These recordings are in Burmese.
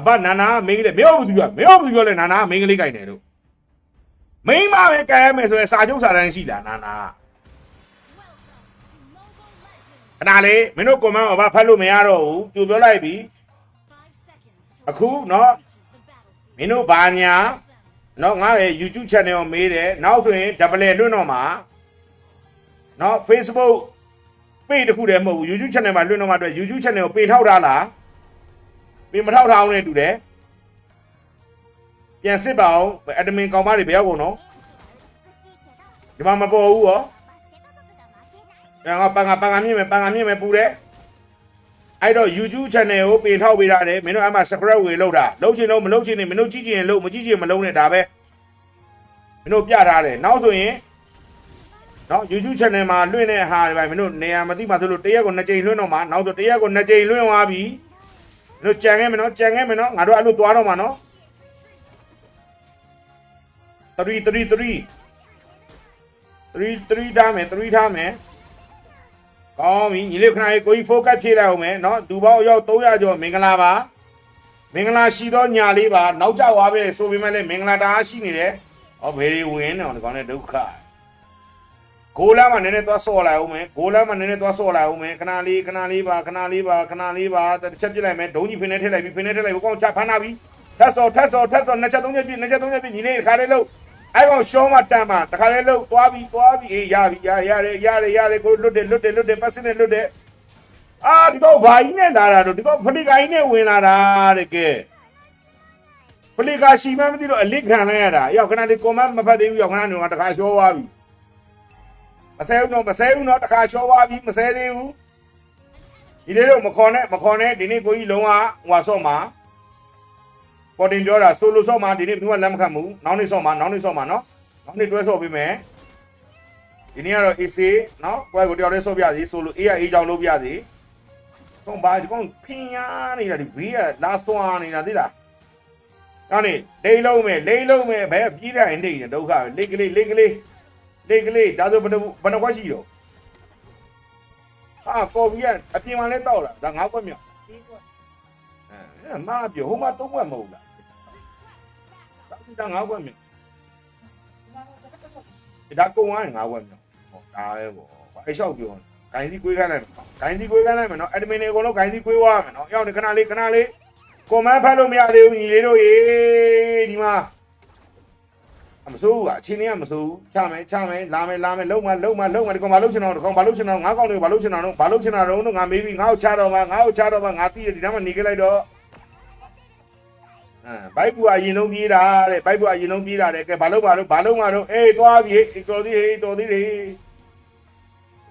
အဘနာနာမင်းကလေးမင်းတို့ဘူးသူပြောမင်းတို့ဘူးပြောလဲနာနာမင်းကလေးကြိုက်တယ်တို့မိန်းမပဲကြိုက်ရမယ်ဆိုရင်စာချုပ်စာတမ်းရှိလားနာနာခဏလေးမင်းတို့ကွန်မန့်အဘဖတ်လို့မရတော့ဘူးသူပြောလိုက်ပြီအခုနော်မင်းတို့ဘာညာနော်ငါရဲ့ YouTube channel ကိုမေးတယ်နောက်ဆိုရင် double လွှင့်တော့မှာနော် Facebook page တစ်ခုတည်းမဟုတ်ဘူး YouTube channel မှာလွှင့်တော့မှာအတွက် YouTube channel ကိုပေထောက်ထားလား ပေမထောက်ထားအောင်နဲ့တူတယ်ပြန်စစ်ပါအောင် admin ကောင်မတွေဘယ်ရောက်ကုန်နော်ဒီမှာမပေါ်ဘူးရောပြန်ကပန်ကပန်ကမြင့်မယ်ပန်ကမြင့်မယ်ပူတယ်အဲ့တော့ YouTube channel ကိုပေထောက်ပေးထားတယ်မင်းတို့အဲ့မှာ subscribe ဝေလုပ်တာလုပ်ချင်လို့မလုပ်ချင်နေမင်းတို့ကြည့်ချင်လို့မကြည့်ချင်မလုပ်နဲ့ဒါပဲမင်းတို့ပြထားတယ်နောက်ဆိုရင်နော် YouTube channel မှာလွှင့်တဲ့ဟာတွေပဲမင်းတို့နေရာမသိမှဆိုလို့တရက်ကို2ကြိမ်လွှင့်တော့မှာနောက်ဆိုတရက်ကို2ကြိမ်လွှင့်သွားပြီမင်း တို့ကြံခဲ့မယ်နော်ကြံခဲ့မယ်နော်ငါတို့အဲ့လိုသွားတော့မှာနော်3 3 3 3 3ထားမယ်3ထားမယ်ကောင်းပြီညီလေးခဏလေးကိုကြီး focus ဖြည့်လိုက်အောင်မယ်နော်ဒူပေါင်းရောက်300ကျော်မင်္ဂလာပါမင်္ဂလာရှိတော့ညာလေးပါနောက်ကျသွားပြီဆိုပေမဲ့လည်းမင်္ဂလာတအားရှိနေတယ်ဟောဘယ်တွေဝင်နေအောင်ဒီကောင်နဲ့ဒုက္ခ ဂိုးလမ်းမှာနည်းနည်းသွားဆော့လိုက်အောင်မယ်ဂိုးလမ်းမှာနည်းနည်းသွားဆော့လိုက်အောင်မယ်ခဏလေးခဏလေးပါခဏလေးပါခဏလေးပါတစ်ချက်ပြစ်လိုက်မယ်ဒုံကြီးဖင်နေထည့်လိုက်ပြီဖင်နေထည့်လိုက်ပြီကောင်းချဖမ်းလာပြီထက်ဆော့ထက်ဆော့ထက်ဆော့နှစ်ချက်သုံးချက်ပြစ်နှစ်ချက်သုံးချက်ပြစ်ညီလေးခါလေးလို့အဲ့ကောင်ရှောင်းမတန်မှာတခါလေးလို့သွားပြီသွားပြီအေးရပြီရရတယ်ရတယ်ရတယ်ကိုလွတ်တယ်လွတ်တယ်လွတ်တယ်ပတ်စနဲ့လွတ်တယ်အာဒီတော့ဘာကြီးနဲ့လာတာတော့ဒီတော့ဖလိကိုင်းနဲ့ဝင်လာတာတဲ့ကဲဖလိကာရှိမှမသိတော့အလစ်ခံလိုက်ရတာရောက်ခဏလေးကွန်မန့်မဖတ်သေးဘူးရောက်ခဏနေတော့တခါရှောသွားပြီ မဆဲဘူးတော့မဆဲဘူးတော့တခါရှောသွားပြီမဆဲသေးဘူးဒီလေးတော့မခေါ်နဲ့မခေါ်နဲ့ဒီနေ့ကိုကြီးလုံးဝဟွာဆော့မှာပေါ်တင်ပြောတာဆိုလိုဆော့မှာဒီနေ့ဘယ်သူမှလက်မခံဘူးနောက်နေ့ဆော့မှာနောက်နေ့ဆော့မှာနော်နောက်နေ့တွဲဆော့ပေးမယ်ဒီနေ့ကတော့ AC နော်ပွဲကိုတယောက်လေးဆော့ပြစီဆိုလို AI ကြောင်လုပ်ပြစီကောင်းပါဒီကောင်ဖင်ရနေတာဒီဘေးက last one နေတာသိလားအဲ့နေလိမ့်လုံးမယ်လိမ့်လုံးမယ်ဘယ်ပြေးတိုင်းနေတယ်ဒုက္ခပဲလိတ်ကလေးလိတ်ကလေး လိတ်ကလေးဒါဆိုဘယ်နှဘယ်နှခွက်ရှိတော့ဟာကော်ဖီကအပြင်မှာလဲတောက်လာဒါငါးခွက်မြောက်အဲမာပြောဟိုမှာသုံးခွက်မဟုတ်လားဒါငါးခွက်မြောက်ဒါကုံဝိုင်းငါးခွက်မြောက်ဟောဒါပဲပေါ့အဲ့လျှောက်ပြောဂိုင်းစီကွေးခိုင်းလိုက်မယ်ဂိုင်းစီကွေးခိုင်းလိုက်မယ်နော်အက်ဒမင်တွေအကုန်လုံးဂိုင်းစီကွေးသွားမယ်နော်ရောက်နေခဏလေးခဏလေးကွန်မန့်ဖတ်လို့မရသေးဘူးညီလေးတို့ရေဒီမှာအ မစိုးဘူးကအချင်းလေးကမစိုးဘူးချမယ်ချမယ်လာမယ်လာမယ်လုံးမလုံးမလုံးမဒီကောင်မလုံးချင်တော့ဒီကောင်မလုံးချင်တော့ငါးကောင်တွေမလုံးချင်တော့ဘာလုံးချင်တာတော့ငါမေးပြီးငါ့ကိုချတော့မှငါ့ကိုချတော့မှငါသိတယ်ဒီနားမှာနေခဲ့လိုက်တော့အဲဘိုက်ဘူအရင်လုံးပြေးတာတဲ့ဘိုက်ဘူအရင်လုံးပြေးတာတဲ့ကဲဘာလုံးပါတော့ဘာလုံးပါတော့အေးသွားပြီအေးတော်သေးဟေးတော်သေးတယ်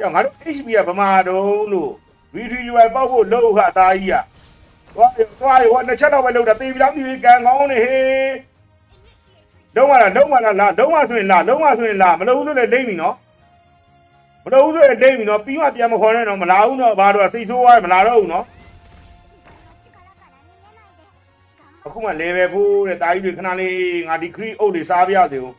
ယောငါတို့ HB ကဗမာတုံးလို့ VTUI ပေါက်ဖို့လောက်ခအသားကြီးอ่ะသွားသွားဟိုနှစ်ချက်တော့ပဲလောက်တာတေးပြီးတော့ဒီကန်ကောင်းနေဟေး လုံးဝလားလုံးဝလားလာလုံးဝဆိုရင်လာလုံးဝဆိုရင်လာမလို့ဆိုလည်းလိမ့်ပြီနော်မလို့ဆိုရင်လိမ့်ပြီနော်ပြီးမှပြန်မခေါ်နဲ့တော့မလာဘူးနော်ဘာတော့စိတ်ဆိုးသွားမလာတော့ဘူးနော်အခုမှ level 4တဲ့တာကြီးတွေခဏလေးငါဒီ creep အုပ်တွေစားပြရသေးဘူး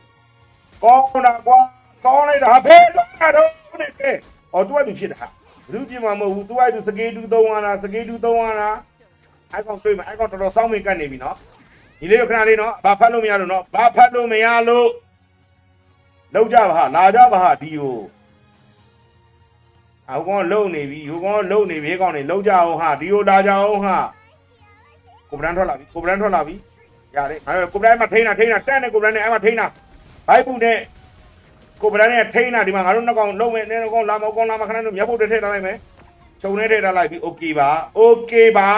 ကောင်းတာကွာကောင်းလိုက်တာဘယ်တော့တော့နေကဲအော်သူကသူဖြစ်တာဘူးပြမှာမဟုတ်ဘူးသူကသူစကေးတူသုံးရတာစကေးတူသုံးရတာအဲ့ကောင်တွေ့မှာအဲ့ကောင်တော်တော်စောင်းမိကတ်နေပြီနော် ဒီလေးတော့ခဏလေးနော်ဘာဖတ်လို့မရလို့နော်ဘာဖတ်လို့မရလို့လောက်ကြပါဟာလာကြပါဟာဒီကိုအကောင်လုံနေပြီဟိုကောင်လုံနေပြီကောင်နေလောက်ကြအောင်ဟာဒီကိုလာကြအောင်ဟာကိုဗရန်ထွက်လာပြီကိုဗရန်ထွက်လာပြီရတယ်ငါတို့ကိုဗရန်မှာထိန်းတာထိန်းတာတက်နေကိုဗရန်နဲ့အဲ့မှာထိန်းတာဘိုက်ပူနဲ့ကိုဗရန်နဲ့ထိန်းတာဒီမှာငါတို့နှစ်ကောင်လုံမယ်နဲ့ကောင်လာမကောင်လာမခဏတို့မျက်ပုတ်ထည့်ထားလိုက်မယ်ခြုံနေထည့်ထားလိုက်ပြီโอเคပါโอเคပါ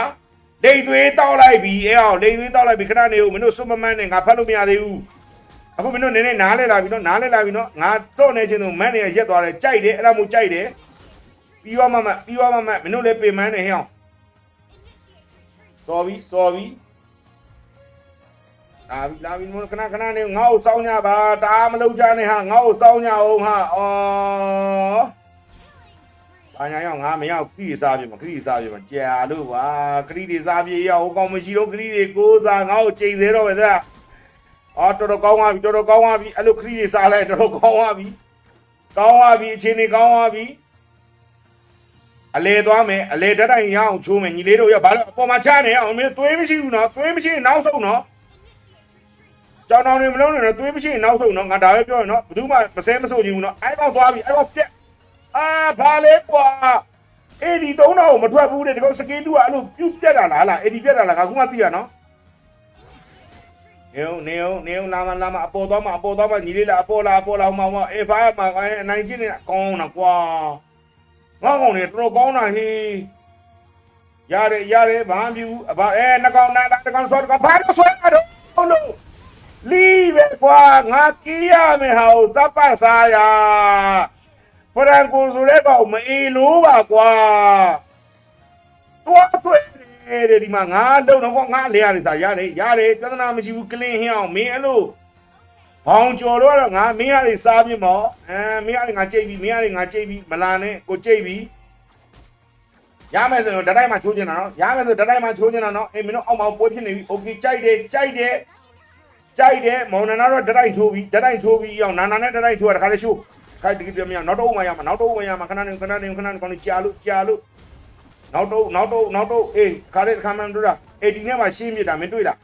လိတ်သွေးတောက်လိုက်ပြီအဲအောင်လိတ်သွေးတောက်လိုက်ပြီခဏနေဦးမင်းတို့စွမမန်းနဲ့ငါဖတ်လို့မရသေးဘူးအခုမင်းတို့နည်းနည်းနားလဲလာပြီနော်နားလဲလာပြီနော်ငါစော့နေချင်းတို့မန်းနေရက်သွားတယ်ကြိုက်တယ်အဲ့ဒါမို့ကြိုက်တယ်ပြီးသွားမှမပြီးသွားမှမမင်းတို့လည်းပြင်မန်းနေဟဲ့အောင်စော်ပြီစော်ပြီလာပြီလာပြီမခဏခဏနေငါ့ကိုစောင်းကြပါတအားမလုပ်ကြနဲ့ဟာငါ့ကိုစောင်းကြအောင်ဟာအော် ဘာညာရောက်ငါမရောက်ခရီးစားပြမခရီးစားပြမကြာလို့ပါခရီးတွေစားပြရောက်ဟိုကောင်မရှိတော့ခရီးတွေကိုးစားငါ့ကိုချိန်သေးတော့ပဲသားအော်တော်တော်ကောင်းသွားပြီတော်တော်ကောင်းသွားပြီအဲ့လိုခရီးတွေစားလိုက်တော်တော်ကောင်းသွားပြီကောင်းသွားပြီအချိန်တွေကောင်းသွားပြီအလေသွားမယ်အလေတက်တိုင်ရအောင်ချိုးမယ်ညီလေးတို့ရဘာလို့အပေါ်မှာချနေအောင်မင်းသွေးမရှိဘူးနော်သွေးမရှိရင်နောက်ဆုံးနော်ကြောင်တောင်တွေမလုံးနဲ့နော်သွေးမရှိရင်နောက်ဆုံးနော်ငါဒါပဲပြောရင်နော်ဘယ်သူမှမစဲမဆိုချင်ဘူးနော်အဲ့ကောင်သွားပြီအဲ့ကောင်ပြက် အာဘာလဲကွာအဲ့ဒီသုံးတော့မထွက်ဘူးတဲ့ဒီကောင်စကင်းတူကအဲ့လိုပြုတ်ပြက်တာလားလားအဲ့ဒီပြက်တာလားငါခုမှသိရနော်နေုံနေုံနေုံလာမလာမအပေါ်သွားမအပေါ်သွားမညီလေးလာအပေါ်လာအပေါ်လာဟောင်းမအေးဘာမှအနိုင်ချင်းနေကောင်းတာကွာငေါကောင်တွေတော်တော်ကောင်းတာဟေးရတယ်ရတယ်ဘာမှမပြုဘူးအဘအဲနှကောင်နာတကောင်ဆောတကောင်ဘာလို့ဆွဲတာတော့ဟုတ်လို့လီးပဲကွာငါကီးရမယ်ဟာကိုသပ်ပတ်စားရ ဖရန်ကိုဆိုတဲ့ကောင်မအေလို့ပါကွာတော့တွေ့တယ်တဲ့ဒီမှာငါတော့တော့ငါလေရနေတာရတယ်ရတယ်ပြဿနာမရှိဘူးကလင်းဟင်းအောင်မင်းအဲ့လိုဘောင်ကျော်တော့ငါမင်းရတယ်စားပြမောအဲမင်းရတယ်ငါကြိတ်ပြီမင်းရတယ်ငါကြိတ်ပြီမလာနဲ့ကိုကြိတ်ပြီရမယ်ဆိုရင်တတိုင်းမှာချိုးကျင်တာနော်ရမယ်ဆိုတတိုင်းမှာချိုးကျင်တာနော်အေးမင်းတို့အောက်မှာပွဲဖြစ်နေပြီ okay ကြိုက်တယ်ကြိုက်တယ်ကြိုက်တယ်မောင်နနာတော့တတိုင်းချိုးပြီတတိုင်းချိုးပြီအောင်နာနာနဲ့တတိုင်းချိုးတာတခါလေးရှိုး ခိုက်တကယ်ပြမရနောက်တော့မှရမှာနောက်တော့မှရမှာခဏနေခဏနေခဏနေကောင်းကြာလို့ကြာလို့နောက်တော့နောက်တော့နောက်တော့အေးခါလေးခါမှန်တို့တာ80နဲ့မှရှင်းပြတာမင်းတွေ့လား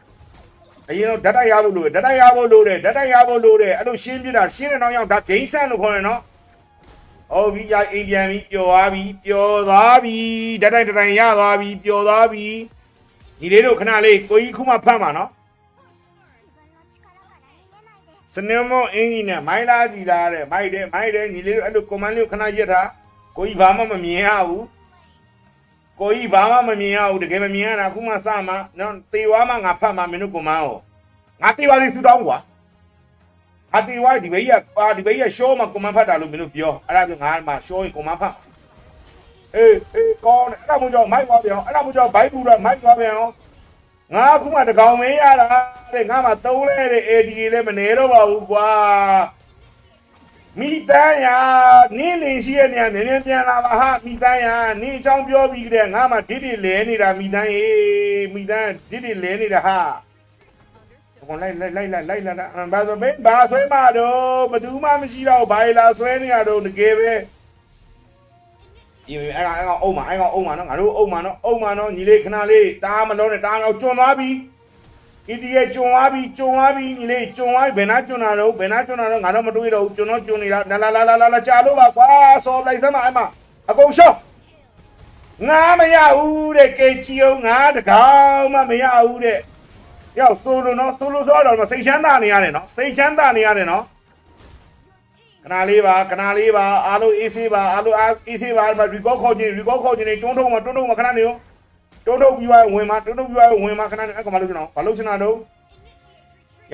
အရင်တော့ဓာတ်တိုက်ရဖို့လိုတယ်ဓာတ်တိုက်ရဖို့လိုတယ်ဓာတ်တိုက်ရဖို့လိုတယ်အဲ့လိုရှင်းပြတာရှင်းတဲ့နောက်ရောက်ဒါဂိမ်းဆန်လို့ခေါ်တယ်နော်ဟုတ်ပြီရအိမ်ပြန်ပြီပျော်သွားပြီပျော်သွားပြီဓာတ်တိုက်တစ်တိုင်ရသွားပြီပျော်သွားပြီညီလေးတို့ခဏလေးကိုကြီးခုမှဖတ်ပါနော် စနေမအင်းကြီးနဲ့မိုင်းလာကြည့်လာတဲ့မိုက်တယ်မိုက်တယ်ညီလေးတို့အဲ့လိုကွန်မန့်လေးကိုခဏရက်ထားကိုကြီးဘာမှမမြင်ရဘူးကိုကြီးဘာမှမမြင်ရဘူးတကယ်မမြင်ရတာခုမှစမှာနော်တေဝါမှငါဖတ်မှာမင်းတို့ကွန်မန့်ကိုငါတေပါစီဆူတောင်းကွာငါတေဝါဒီဘေးရအာဒီဘေးရရှောမှာကွန်မန့်ဖတ်တာလို့မင်းတို့ပြောအဲ့ဒါဆိုငါမှရှောရင်ကွန်မန့်ဖတ်အေးအေးကောင်းတယ်အဲ့ဒါမို့ကြောင့်မိုက်သွားပြန်အောင်အဲ့ဒါမို့ကြောင့်ဘိုက်ပူတော့မိုက်သွားပြန်အောင် ငါအခုမှတကောင်မင်းရတာတဲ့ငါမှသုံးလဲတဲ့ AD လည်းမနေတော့ပါဘူးကွာမိတန်းရနင်းလင်ရှိရဲ့နေရာမြင်မြင်ပြန်လာပါဟာမိတန်းရနင်းအကြောင်းပြောပြီးကြတဲ့ငါမှဒိဒိလဲနေတာမိတန်းရေမိတန်းဒိဒိလဲနေတာဟာကွန်လိုက်လိုက်လိုက်လိုက်လိုက်လာဘာဆိုမင်းဘာဆွဲမှာတော့ဘသူမှမရှိတော့ဘာလာဆွဲနေရတော့တကယ်ပဲ ဒီအဲ့ကောင်အဲ့ကောင်အုံမအဲ့ကောင်အုံမနော်ငါတို့အုံမနော်အုံမနော်ညီလေးခဏလေးတားမလုံးနဲ့တားတော့ကျွံသွားပြီအီဒီရဲ့ကျွံသွားပြီကျွံသွားပြီညီလေးကျွံသွားပြီဘယ်နာကျွံတာတော့ဘယ်နာကျွံတာတော့ငါတော့မတွေးတော့ဘူးကျွံတော့ကျွံနေတာလာလာလာလာလာကြာလို့ပါကွာဆော်လိုက်သမ်းမအဲ့မအကုန်ရှော့ငါမရဘူးတဲ့ကေချီအောင်ငါတကောင်မှမရဘူးတဲ့ရောက်ဆိုလိုနော်ဆိုလိုဆိုတော့စိတ်ချမ်းသာနေရတယ်နော်စိတ်ချမ်းသာနေရတယ်နော် ခဏလေးပါခဏလေးပါအားလုံးအေးဆေးပါအားလုံးအေးဆေးပါဒီရီကောခေါ်ခြင်းရီကောခေါ်ခြင်းနေတွန်းထုံမှာတွန်းထုံမှာခဏနေရောတွန်းထုံပြီးသွားဝင်မှာတွန်းထုံပြီးသွားဝင်မှာခဏနေအဲ့ကောင်မလုပ်ချင်အောင်ဘာလုပ်ချင်တာတော့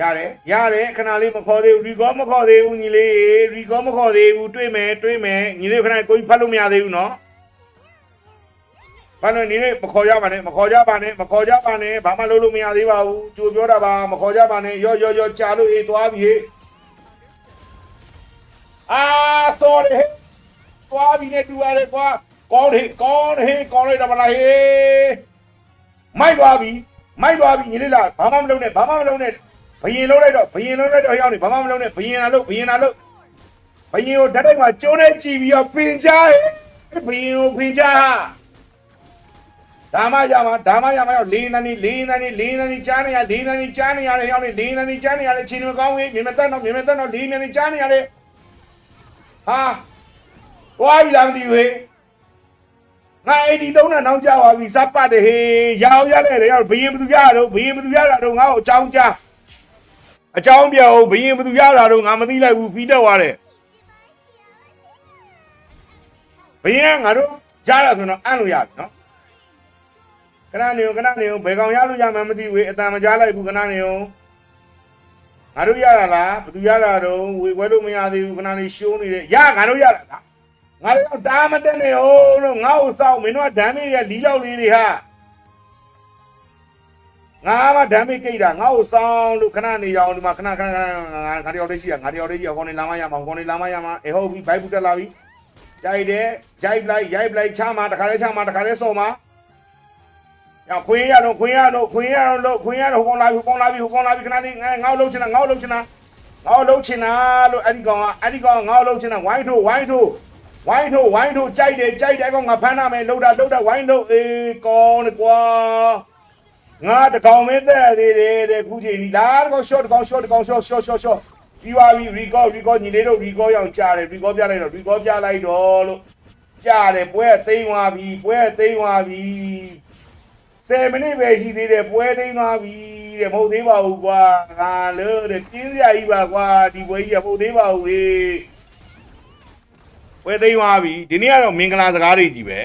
ရတယ်ရတယ်ခဏလေးမခေါ်သေးဘူးရီကောမခေါ်သေးဘူးညီလေးရီကောမခေါ်သေးဘူးတွေ့မယ်တွေ့မယ်ညီလေးခဏကိုကြီးဖတ်လို့မရသေးဘူးနော်ဘာလို့နေနေမခေါ်ကြပါနဲ့မခေါ်ကြပါနဲ့မခေါ်ကြပါနဲ့ဘာမှလုပ်လို့မရသေးပါဘူးကြိုပြောတာပါမခေါ်ကြပါနဲ့ရော့ရော့ရော့ကြာလို့အေးသွားပြီဟေ့ အာ sorry ဟဲ့သွားပြီနဲ့တူရတယ်ကွာကောင်းတယ်ကောင်းတယ်ကောင်းလိုက်တော့မလားဟေးမိုက်သွားပြီမိုက်သွားပြီညီလေးလားဘာမှမလုပ်နဲ့ဘာမှမလုပ်နဲ့ဘယင်လုံးလိုက်တော့ဘယင်လုံးလိုက်တော့ရောက်နေဘာမှမလုပ်နဲ့ဘယင်လာလို့ဘယင်လာလို့ဘယင်ကိုဓာတ်တိုက်မှာကျိုးနဲ့ကြည်ပြီးတော့ပင်ချားဘယင်ကိုပင်ချားဓမ္မရမှာဓမ္မရမှာရောက်လေးနန်းနေလေးနန်းနေလေးနန်းနေကြားနေရလေးနန်းနေကြားနေရတယ်ရောက်နေလေးနန်းနေကြားနေရတယ်ချင်းမကောင်းဝင်မြေမတက်တော့မြေမတက်တော့လေးနန်းနေကြားနေရတယ် ဟာသွားပြီလားမသိဘူးဟေးငါအဲ့ဒီသုံးနဲ့နောက်ကြပါပြီစပတ်တယ်ဟေးရောက်ရလဲတဲ့ရောက်ဘယင်ဘသူရတော့ဘယင်ဘသူရတာတော့ငါ့ကိုအကြောင်းကြားအကြောင်းပြောဘယင်ဘသူရတာတော့ငါမသိလိုက်ဘူးပြီးတော့သွားတယ်ဘယင်ကငါတို့ကြားတာဆိုတော့အံ့လို့ရပြီနော်ခဏနေုံခဏနေုံဘယ်ကောင်ရလို့ရမှန်းမသိဘူးအတန်မကြားလိုက်ဘူးခဏနေုံ ငါတို့ရတာလားဘယ်သူရတာတော့ဝေခွဲလို့မရသေးဘူးခဏလေးရှိုးနေတယ်ရငါတို့ရတာလားငါတို့တော့တားမတက်နေအောင်လို့ငါ့ကိုစောက်မင်းတို့ကဓာမေးရလီလောက်လေးတွေဟာငါမှဓာမေးကိတ်တာငါ့ကိုစောင်းလို့ခဏနေရအောင်ဒီမှာခဏခဏခဏငါငါတယောက်လေးရှိရငါတယောက်လေးရှိရခေါင်းနေလာမရမှာခေါင်းနေလာမရမှာအေဟုတ်ပြီဘိုက်ဘူးတက်လာပြီကြိုက်တယ်ကြိုက်လိုက်ရိုက်လိုက်ချမှာတခါလေးချမှာတခါလေးစော်မှာ။ ရောက်ခွေးရတော့ခွေးရတော့ခွေးရတော့လို့ခွေးရတော့ဟိုကောင်လာပြီဟိုကောင်လာပြီဟိုကောင်လာပြီခဏလေးငါငါ့ကိုလှုပ်ချင်တာငါ့ကိုလှုပ်ချင်တာငါ့ကိုလှုပ်ချင်တာလို့အဲ့ဒီကောင်ကအဲ့ဒီကောင်ကငါ့ကိုလှုပ်ချင်တာဝိုင်းထိုးဝိုင်းထိုးဝိုင်းထုတ်ဝိုင်းထုတ်ကြိုက်တယ်ကြိုက်တယ်ကောင်ငါဖမ်းနာမယ်လှုပ်တာလှုပ်တာဝိုင်းထုတ်အေးကောင်းတယ်ကွာငါတကောင်မင်းတဲ့သေးတယ်တဲ့ခုချိန်ဒီလာတကောင် short တကောင် short တကောင် short short short short ပြီးသွားပြီ record record ညီလေးတို့ record ရောင်ကြားတယ် record ပြလိုက်တော့ record ပြလိုက်တော့လို့ကြားတယ်ပွဲသိမ်းသွားပြီပွဲသိမ်းသွားပြီ 10မိနစ်ပဲရှိသေးတယ်ပွဲသိမ်းသွားပြီတဲ့မဟုတ်သေးပါဘူးကွာငါလို့တဲ့ကျင်းစရာကြီးပါကွာဒီပွဲကြီးကမဟုတ်သေးပါဘူးဟေးပွဲသိမ်းသွားပြီဒီနေ့ကတော့မင်္ဂလာစကားတွေကြီးပဲ